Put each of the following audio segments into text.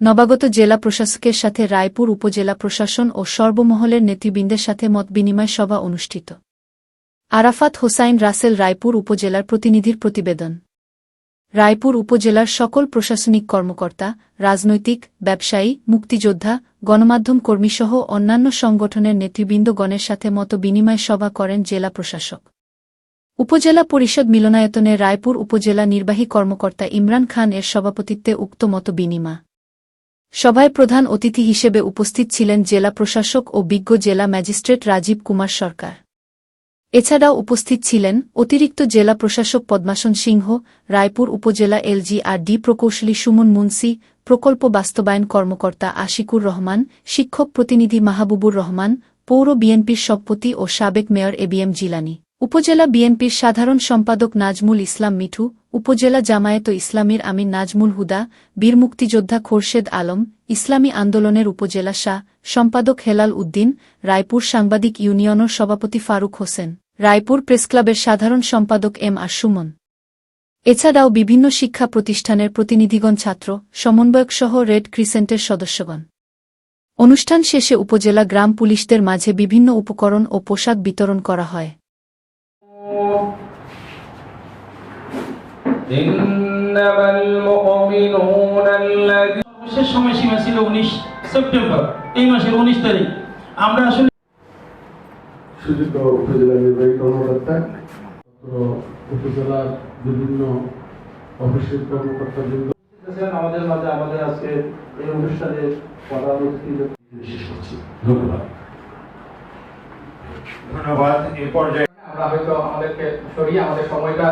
নবাগত জেলা প্রশাসকের সাথে রায়পুর উপজেলা প্রশাসন ও সর্বমহলের নেতৃবৃন্দের সাথে মত বিনিময় সভা অনুষ্ঠিত। আরাফাত হোসাইন রাসেল রায়পুর উপজেলার প্রতিনিধির প্রতিবেদন। রায়পুর উপজেলার সকল প্রশাসনিক কর্মকর্তা, রাজনৈতিক, ব্যবসায়ী, মুক্তিযোদ্ধা, গণমাধ্যম কর্মীসহ অন্যান্য সংগঠনের নেতৃবৃন্দগণের সাথে মত বিনিময় সভা করেন জেলা প্রশাসক। উপজেলা পরিষদ মিলনায়তনে রায়পুর উপজেলা নির্বাহী কর্মকর্তা ইমরান খান এর সভাপতিত্বে উক্ত মত বিনিমা সভায় প্রধান অতিথি হিসেবে উপস্থিত ছিলেন জেলা প্রশাসক ও বিজ্ঞ জেলা ম্যাজিস্ট্রেট রাজীব কুমার সরকার। এছাড়াও উপস্থিত ছিলেন অতিরিক্ত জেলা প্রশাসক পদ্মাসন সিংহ, রায়পুর উপজেলা এলজি আর ডি প্রকৌশলী সুমন মুন্সি, প্রকল্প বাস্তবায়ন কর্মকর্তা আশিকুর রহমান, শিক্ষক প্রতিনিধি মাহবুবুর রহমান, পৌর বিএনপির সভাপতি ও সাবেক মেয়র এবিএম জিলানি। উপজেলা বিএনপির সাধারণ সম্পাদক নাজমুল ইসলাম মিঠু, উপজেলা জামায়াত ইসলামীর আমিন নাজমুল হুদা, বীর মুক্তিযোদ্ধা খোরশেদ আলম, ইসলামী আন্দোলনের উপজেলা শাহ, সম্পাদক হেলাল উদ্দিন, রায়পুর সাংবাদিক ইউনিয়নের সভাপতি ফারুক হোসেন, রায়পুর প্রেসক্লাবের সাধারণ সম্পাদক এম আর সুমন। এছাড়াও বিভিন্ন শিক্ষা প্রতিষ্ঠানের প্রতিনিধিগণ ছাত্র সমন্বয়কসহ রেড ক্রিসেন্টের সদস্যগণ। অনুষ্ঠান শেষে উপজেলা গ্রাম পুলিশদের মাঝে বিভিন্ন উপকরণ ও পোশাক বিতরণ করা হয়। শেষ সময়সীমা ছিল উনিশ সেপ্টেম্বর এই মাসের উনিশ তারিখ। আমরা আসলে সুযোগ্য উপজেলা নির্বাহী কর্মকর্তা উপজেলার বিভিন্ন অফিসের কর্মকর্তা আমাদের মাঝে আমাদের আজকে এই অনুষ্ঠানে প্রধান অতিথি বিশেষ করছি। ধন্যবাদ। ধন্যবাদ। এ পর্যায়ে আমরা হয়তো আমাদেরকে সরিয়ে আমাদের সময়টা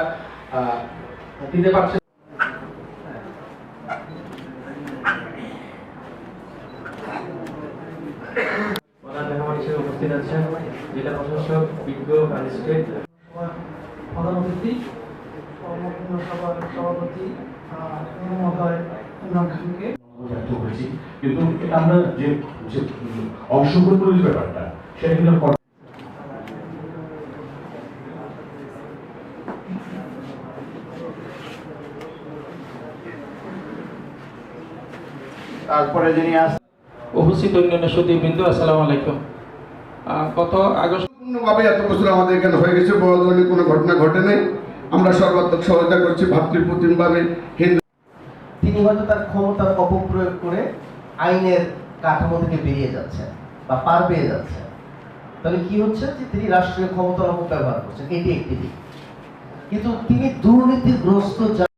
দিতে পারছি না। প্রধান মেহমান হিসেবে উপস্থিত আছেন জেলা প্রশাসক বিজ্ঞ ম্যাজিস্ট্রেট। প্রধান অতিথি সভার সভাপতি মহোদয় ইমরান খানকে। ব্যক্ত করেছি। কিন্তু আমরা যে যে অংশগ্রহণ যে ব্যাপারটা সেটা কিন্তু আর করা- তারপরে যিনি আস উপস্থিত অন্যান্য সতীবৃন্দ আসসালামু আলাইকুম। গত আগস্ট সম্পূর্ণভাবে এত বছর আমাদের এখানে হয়ে গেছে বড় ধরনের কোনো ঘটনা ঘটে নাই। আমরা সর্বাত্মক সহায়তা করছি ভাতৃপ্রতিমভাবে হিন্দু তিনি হয়তো তার ক্ষমতার অপপ্রয়োগ করে আইনের কাঠামো থেকে বেরিয়ে যাচ্ছে বা পার পেয়ে যাচ্ছে তাহলে কি হচ্ছে যে তিনি রাষ্ট্রীয় ক্ষমতার অপব্যবহার করছেন? এটি একটি দিক। কিন্তু তিনি দুর্নীতিগ্রস্ত